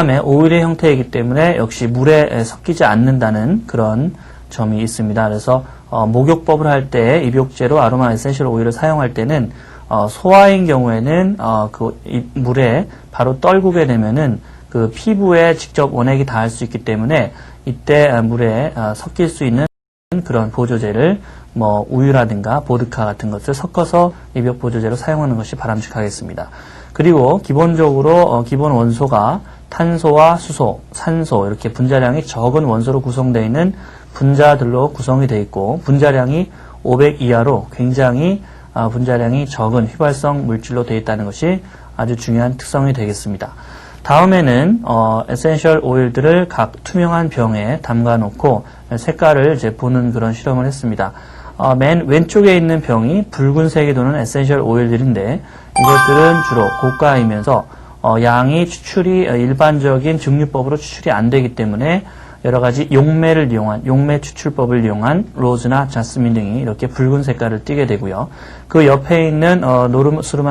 다음에 오일의 형태이기 때문에 역시 물에 섞이지 않는다는 그런 점이 있습니다. 그래서 어, 목욕법을 할 때 입욕제로 아로마 에센셜 오일을 사용할 때는 어, 소화인 경우에는 어, 그 이- 물에 바로 떨구게 되면은 그 피부에 직접 원액이 닿을 수 있기 때문에 이때 아, 물에 아, 섞일 수 있는 그런 보조제를 뭐 우유라든가 보드카 같은 것을 섞어서 입욕 보조제로 사용하는 것이 바람직하겠습니다. 그리고 기본적으로 어, 기본 원소가 탄소와 수소, 산소 이렇게 분자량이 적은 원소로 구성되어 있는 분자들로 구성이 되어 있고 분자량이 500 이하로 굉장히 아, 분자량이 적은 휘발성 물질로 되어 있다는 것이 아주 중요한 특성이 되겠습니다. 다음에는 어, 에센셜 오일들을 각 투명한 병에 담가 놓고 색깔을 이제 보는 그런 실험을 했습니다. 어, 맨 왼쪽에 있는 병이 붉은색이 도는 에센셜 오일들인데 이것들은 주로 고가이면서 어, 양이 추출이 어, 일반적인 증류법으로 추출이 안 되기 때문에 여러 가지 용매를 이용한 용매 추출법을 이용한 로즈나 자스민 등이 이렇게 붉은 색깔을 띠게 되고요. 그 옆에 있는 어, 노르스르만